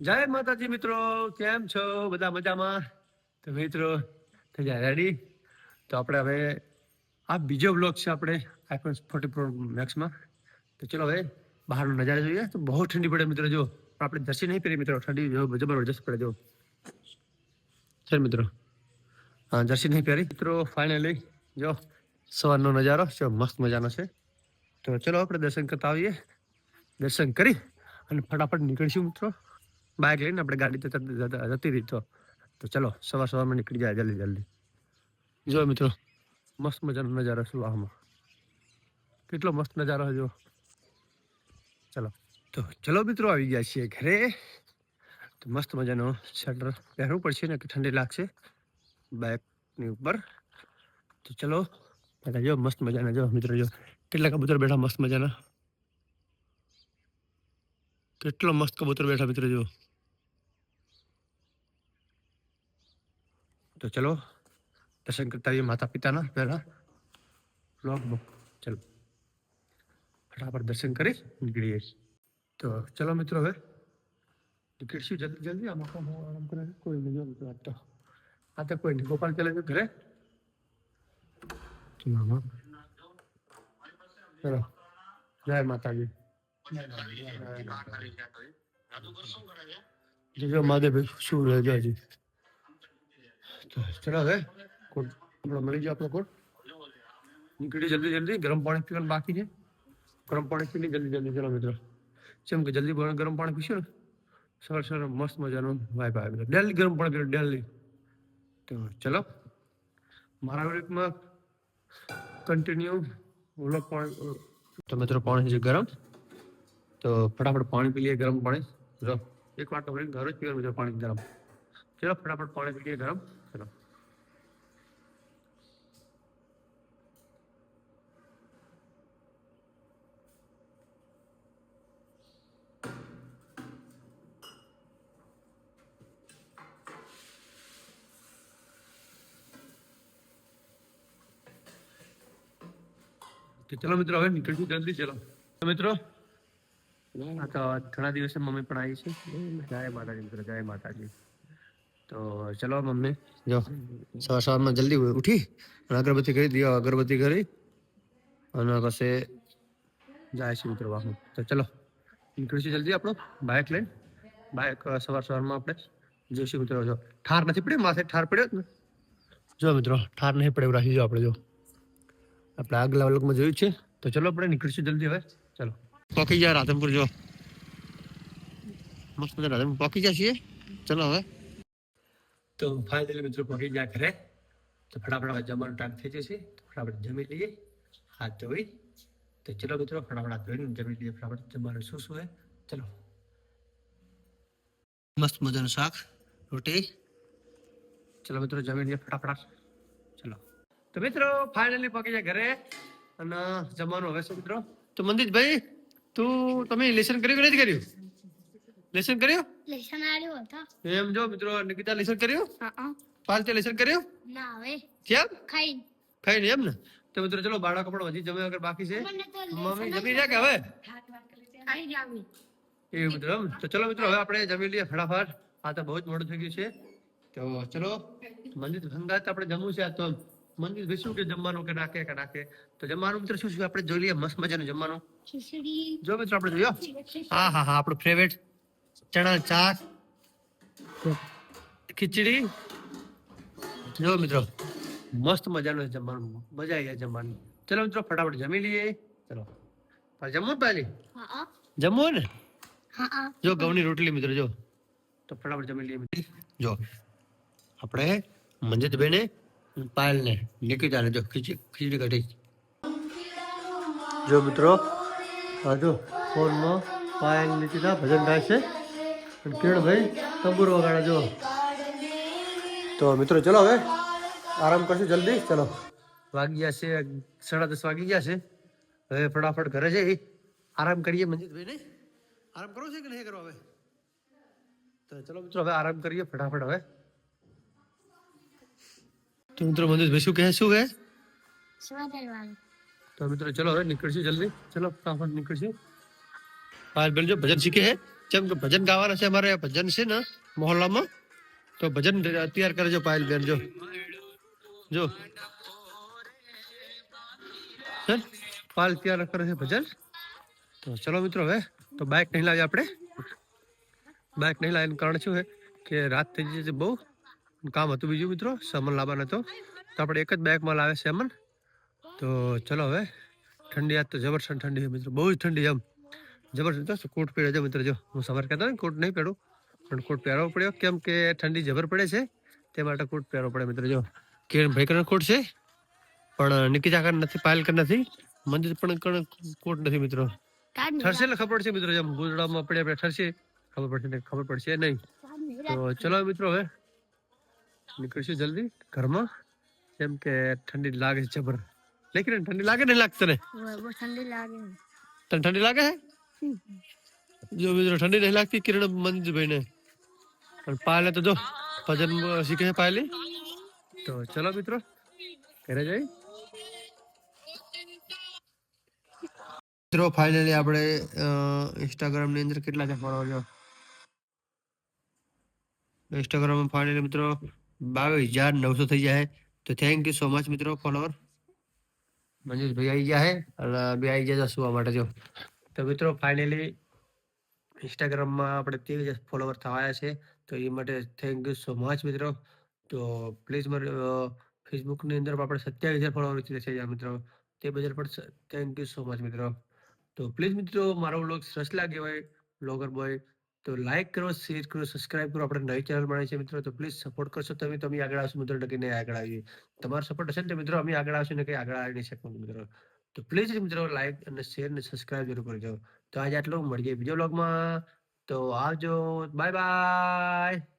જય માતાજી મિત્રો, કેમ છો? બધા મજામાં? તો મિત્રો થઈ રેડી તો આપણે હવે, આ બીજો બ્લોગ છે આપણે આઈફોન ફોર્ટી પ્રો મેક્સમાં તો ચલો હવે, બહારનો નજારો જોઈએ. તો બહુ ઠંડી પડે મિત્રો, જો. આપણે દર્શી નહીં પહેરી મિત્રો, ઠંડી જો જબરજસ્ત પડે, જો. ચાલ મિત્રો. હા જર્સી નહીં પહેરી મિત્રો ફાઇનલી જો, સવારનો નજારો છે મસ્ત મજાનો છે. તો ચલો આપણે દર્શન કરતા આવીએ. દર્શન કરી અને ફટાફટ નીકળીશું, મિત્રો. બાઇક લઈને આપણે ગાડી તો જતી- રહી તો. તો ચલો સવાર સવારમાં નીકળી જાય જલ્દી જલ્દી. જો મિત્રો. મસ્ત મજાનો નજારો છે વાહમાં કેટલો મસ્ત નજારો જો. ચલો. તો ચલો મિત્રો આવી ગયા છીએ ઘરે. તો મસ્ત મજાનો શટર પહેરવું પડશે ને કે ઠંડી લાગશે? બાઇકની ઉપર. તો ચલો જો મસ્ત મજાના જો મિત્રો જો. કેટલા કબૂતર બેઠા મસ્ત મજાના? કેટલો મસ્ત કબૂતર બેઠા મિત્રો જો. તો ચલો દર્શન કરતા આવીએ માતા પિતાના પહેલા બ્લોગમાં ચલો ફટાફટ દર્શન કરી નીકળીએ તો ચલો મિત્રો હવે નીકળીશું જલ્દી જલ્દી આમાં કોણ આરામ કરે છે? કોઈ નહીં જો મિત્રો આ તો આ તો કોઈ નહીં ગોપાલ ચાલે છે ઘરે ચલો હા. ચલો જય માતાજી જો મહાદેવ શું રહે જો હજી તો ચલો કોટ આપણો મળી જાય આપણો કોટ. નીકળી જલ્દી જલ્દી, ગરમ પાણી પીવાનું બાકી છે. ગરમ પાણી પીને જલ્દી જલ્દી ચલો મિત્રો. જેમ કે જલ્દી ગરમ પાણી પીશું ને, સરસ સવાર મસ્ત મજાનો વાઇબ આવે ડેલી ગરમ પાણી પીવું ડેલી તો ચલો, મારા વીકમાં કન્ટિન્યુ ઓલો પાણી તો મિત્રો પાણી છે ગરમ. તો ફટાફટ પાણી પી લઈએ ગરમ પાણી. જો, એક વાર તો ઘર જ પીવાનું મિત્રો પાણી ગરમ. ચલો, ફટાફટ પાણી પી લઈએ ગરમ ચલો તો ચલો મિત્રો હવે નીકળજો જલ્દી ચલો. તો મિત્રો? આ તો ઘણા દિવસે મમ્મી પણ આવી છે. જય માતાજી મિત્રો જય માતાજી. તો ચલો મમ્મી. જો સવાર સવારમાં જલ્દી ઉઠી અને અગરબત્તી કરી દીવા અગરબત્તી કરી અને કશે જાય છે મિત્રો વાહન. તો ચલો નીકળીશું જલ્દી આપણો બાઇક લઈને. બાઇક સવાર સવારમાં આપણે જોઈશું મિત્રો. જો ઠાર નથી પડ્યો માથે ઠાર પડ્યો ને? જો મિત્રો ઠાર નહીં પડે રાખી જો આપણે જો. આપણે આગલા વલકમાં જોયું છે. તો ચલો આપણે નીકળીશું જલ્દી હવે. ચલો. પોકી જાય રાધનપુર જો. મસ્ત મજા રાધનપુર. પોકી જાય છીએ. ચલો હવે. તો ફાઇનલી મિત્રો પોકી ગયા ઘરે. તો ફટાફટ હવે જમવાનું ટાઈમ થઈ જશે. તો ફટાફટ જમી લઈએ. હાથ ધોઈ. તો ચલો મિત્રો ફટાફટ હાથ ધોઈને જમી લઈએ. ફટાફટ જમવાનું શું શું હે? ચલો. મસ્ત મજાનું શાક રોટી. ચલો મિત્રો જમી લઈએ ફટાફટ. ચલો. તો મિત્રો ફાઇનલી પહોંચી જાય ઘરે. અને જમવાનું હવે છે મિત્રો? તો મંદિરભાઈ તું તમે લેસન કર્યું કે નથી કર્યું? લેસન કર્યું? લેસન આવ્યું હતા. એમ જો મિત્રો નિકિતા લેસન કર્યું? હા પાલતે લેસન કર્યું? ના હવે. કેમ? ખાઈ. ખાઈ એમ ને? તો મિત્રો ચલો બાળકો પણ હજી જમે વગર બાકી છે. મમ્મી જમી રહ્યા કે હવે? એ એવું મિત્રો તો ચલો મિત્રો હવે આપણે જમી લઈએ ફટાફટ. આ તો બહુ જ મોડું થઈ ગયું છે. તો ચલો મંદિર સંગાત આપણે જમવું છે આ તો મંદિર વિશું કે જમવાનું કે નાખે કે નાખે? તો જમવાનું મિત્ર શું શું આપણે જોઈ લઈએ મસ્ત મજાનું જમવાનું. જો મિત્રો આપણે જોયો હા હા હા આપણું ફેવરેટ ચણા ચાક ખીચડી. જો મિત્રો મસ્ત મજાનું જમવાનું. મજા આવી જાય જમવાની. ચલો મિત્રો ફટાફટ જમી લઈએ. ચલો. જમવું ને પહેલી? હા. જમવું ને? હા. જો ઘઉંની રોટલી મિત્રો જો. તો ફટાફટ જમી લઈએ. મિત્રો. જો આપણે મંજિતભાઈને પાયલને નિકિતાને જો ખીચી ખીચડી કાઢી. જો મિત્રો હજુ ફોનમાં પાયલ નિકિતા ભજન ગાય છે. અને કિરણભાઈ તંબુર વગાડે, જો. તો મિત્રો, ચલો હવે. આરામ કરશું જલ્દી. ચલો. વાગી ગયા છે, સાડા દસ વાગી ગયા છે. હવે ફટાફટ ઘરે જઈ. આરામ કરીએ મંજિતભાઈને આરામ કરો છે કે નહીં કરો હવે? તો ચલો મિત્રો, હવે આરામ કરીએ ફટાફટ હવે. તો મિત્રો મંજિતભાઈ શું કહે શું કહે શું કરવાનું તો મિત્રો ચલો હવે નીકળશું જલ્દી ચલો ફટાફટ નીકળશું પાયલ બેન જો ભજન શીખે હે જેમ કે ભજન ગાવાના છે અમારે ભજન છે ને મોહલ્લામાં તો ભજન તૈયાર કરે જો પાયલ બેન જો જો હે? પાયલ તૈયાર કરે છે ભજન તો ચલો મિત્રો હવે તો બાઇક નહીં લાવીએ આપણે બાઇક નહીં લાવીને કારણ શું છે કે રાત થઈ ગઈ છે બહુ કામ હતું બીજું મિત્રો સામાન લાવવાનો હતો. તો આપણે એક જ બાઇકમાં લાવે સામાન. તો ચલો હવે ઠંડી આજ તો જબરસંત ઠંડી છે મિત્રો બહુ જ ઠંડી એમ જબરજસ્ત કોટ પહેર્યો છે મિત્રો જો હું સવારે કહેતો ને કોટ નહીં પહેરું પણ કોટ પહેરવો પડ્યો. કેમ કે ઠંડી જબર પડે છે તે માટે કોટ પહેરવો પડે મિત્રો જો. કિરણ ભાઈ કોટ છે પણ નિકિતા કર નથી પાયલ કર નથી મંદિર પણ કણ કોટ નથી મિત્રો. ઠરશે એટલે ખબર પડશે મિત્રો જેમ ગુજરાતમાં પડે આપણે ઠરશે ખબર પડશે ખબર પડશે નહીં. તો ચલો મિત્રો હવે નીકળશું જલ્દી? ઘરમાં? કેમ કે ઠંડી લાગે છે જબર. લેકિન ઠંડી લાગે નહીં લાગતે ને ઠંડી લાગે તને ઠંડી લાગે છે જો બીજો ઠંડી નહીં લાગતી કિરણ મંજુભાઈ ને પણ પાલે તો જો ભજન શીખે છે પાયલી. તો ચલો મિત્રો ઘરે જઈ. મિત્રો ફાઇનલી આપણે ઇન્સ્ટાગ્રામની અંદર કેટલા છે ફોલોવર જો ઇન્સ્ટાગ્રામ ફાઇનલી મિત્રો બાવીસ હજાર નવસો થઈ જાય તો થેન્ક યુ સો મચ મિત્રો ફોલોવર મંજુષભાઈ આવી ગયા હે અને બે આવી ગયા સુવા માટે જો તો મિત્રો ફાઇનલી ઇન્સ્ટાગ્રામમાં આપણે ત્રેવીસ હજાર ફોલોવર થવાયા છે તો એ માટે થેન્ક યુ સો મચ મિત્રો તો પ્લીઝ મારે ફેસબુકની અંદર પણ આપણે સત્યાવીસ હજાર ફોલોવર થઈ ગયા મિત્રો। તે બદલ પણ થેન્ક યુ સો મચ મિત્રો। તો પ્લીઝ મિત્રો, મારો વ્લોગ સરસ લાગ્યો હોય બ્લોગર બોય તો લાઈક કરો શેર કરો સબસ્ક્રાઇબ કરો. આપણે નવી ચેનલ બનાવી છે મિત્રો, તો પ્લીઝ સપોર્ટ કરશો. તમે તો અમે આગળ આવશું મિત્રો નહીં આગળ આવીએ. તમારો સપોર્ટ હશે ને તો મિત્રો, અમે આગળ આવશું ને કંઈ આગળ આવી શકું મિત્રો. તો પ્લીઝ મિત્રો લાઈક અને શેર અને સબસ્ક્રાઇબ જરૂર કરજો. તો આજે આટલું. મળીએ બીજો બ્લોગમાં તો આવજો. Bye bye